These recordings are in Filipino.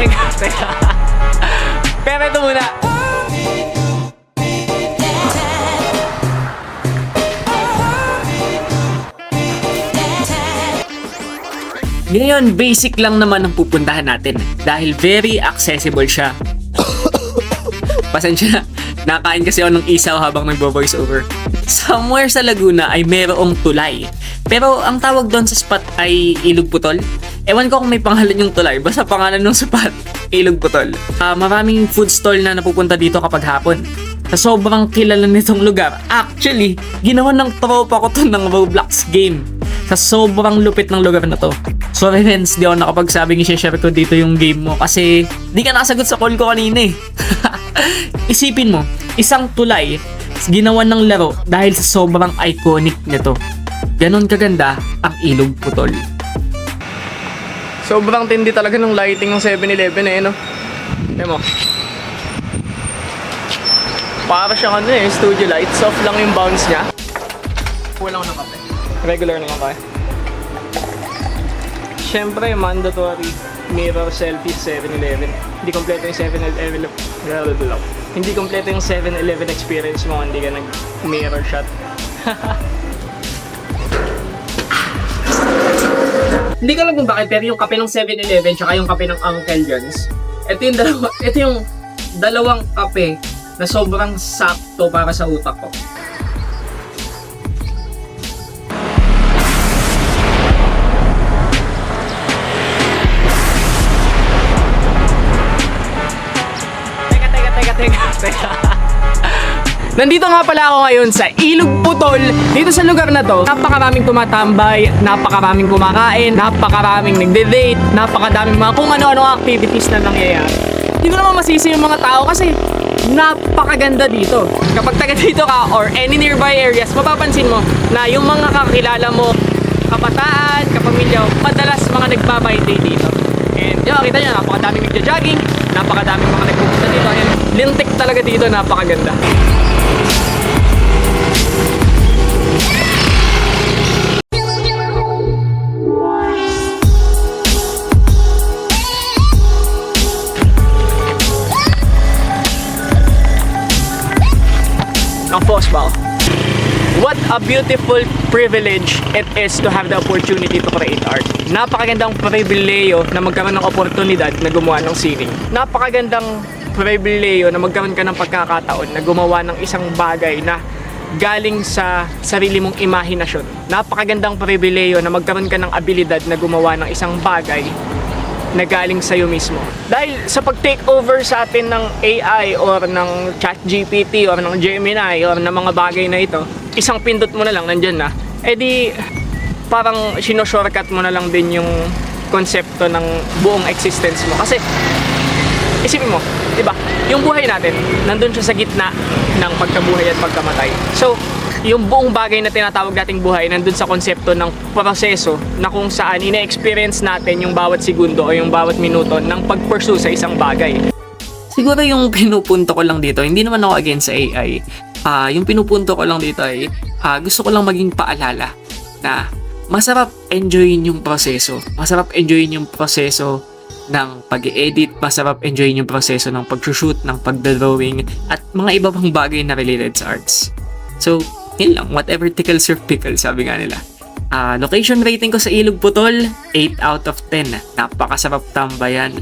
Teka, teka. Pero ito muna. Ngayon, basic lang naman ang pupuntahan natin dahil very accessible siya. Pasensya na, nakain kasi ako ng isaw habang nagbo-voiceover. Somewhere sa Laguna ay merong tulay pero ang tawag doon sa spot ay Ilog Putol. Ewan ko kung may pangalan yung tulay, basta pangalan ng spot, Ilog Putol. Ah, maraming food stall na napupunta dito kapag hapon. Sa sobrang kilala nitong lugar, actually, ginawa ng tropa ko to ng Roblox game. Sa sobrang lupit ng lugar na to. Sorry friends, di ako nakapagsabing i-share ko dito yung game mo kasi di ka nakasagot sa call ko kanina eh. Isipin mo, isang tulay ginawa ng laro dahil sa sobrang iconic nito. Ganon kaganda ang ilog putol. Sobrang tindi talaga ng lighting ng 7-Eleven eh, no? Tignan mo. Para siyang ano eh, studio lights. Off lang yung bounce niya. Kulang ng kape. Regular na kape. Siyempre, mandatory mirror selfie 7-Eleven. Hindi kompleto yung 7-Eleven. Hindi kompleto yung 7-Eleven experience mo hindi ka nag-mirror shot. Hindi ko alam kung bakit, pero yung kape ng 7-Eleven tsaka yung kape ng Uncle John's, ito yung, dalawa, ito yung dalawang kape na sobrang sakto para sa utak ko. Teka, teka, teka, teka, teka. Nandito nga pala ako ngayon sa Ilog Putol. Dito sa lugar na to, napakaraming tumatambay, napakaraming kumakain, napakaraming nagde-date, napakadaming mga kung ano-ano activities na nangyayari. Hindi naman masisi yung mga tao kasi napakaganda dito. Kapag taga dito ka or any nearby areas, mapapansin mo na yung mga kakilala mo, kabataan, kapamilya, madalas mga nagbabay day dito. And yun, kita nyo, napakadaming nagja-jogging, napakadaming mga nagpupunta dito. And lintik talaga dito, napakaganda. Ng Fosbal. What a beautiful privilege it is to have the opportunity to create art. Napakagandang pribileyo na magkaroon ng oportunidad na gumawa ng sining. Napakagandang pribileyo na magkaroon ka ng pagkakataon na gumawa ng isang bagay na galing sa sarili mong imahinasyon. Napakagandang pribileyo na magkaroon ka ng abilidad na gumawa ng isang bagay na galing sa'yo mismo. Dahil sa pag-take over sa atin ng AI or ng ChatGPT or ng Gemini or ng mga bagay na ito, isang pindot mo na lang, nandyan na, edi parang sino-shortcut mo na lang din yung konsepto ng buong existence mo. Kasi, isipin mo, di ba, yung buhay natin, nandun siya sa gitna ng pagkabuhay at pagkamatay. So, yung buong bagay na tinatawag nating buhay nandun sa konsepto ng proseso na kung saan ine-experience natin yung bawat segundo o yung bawat minuto ng pag-pursue sa isang bagay. Siguro yung pinupunto ko lang dito, hindi naman ako against sa AI. Ah, yung pinupunto ko lang dito ay ah, gusto ko lang maging paalala na masarap enjoyin yung proseso. Masarap enjoyin yung proseso ng pag-edit, masarap enjoyin yung proseso ng pag-shoot, ng pag-drawing, at mga iba pang bagay na related sa arts. So, yun lang, whatever tickles your pickle, sabi nga nila. Ah, location rating ko sa Ilog Putol, 8 out of 10. Napakasarap tambayan,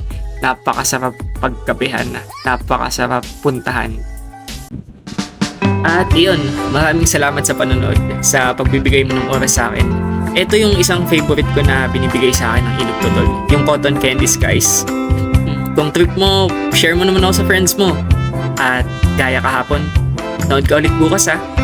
napakasarap pagkapihan, napakasarap puntahan. At yun, maraming salamat sa panonood, sa pagbibigay mo ng oras sa akin. Ito yung isang favorite ko na binibigay sa akin ng Ilog Putol, yung Cotton Candy Skies. Kung trip mo, share mo naman ako sa friends mo. At gaya kahapon, nood ka ulit bukas ha.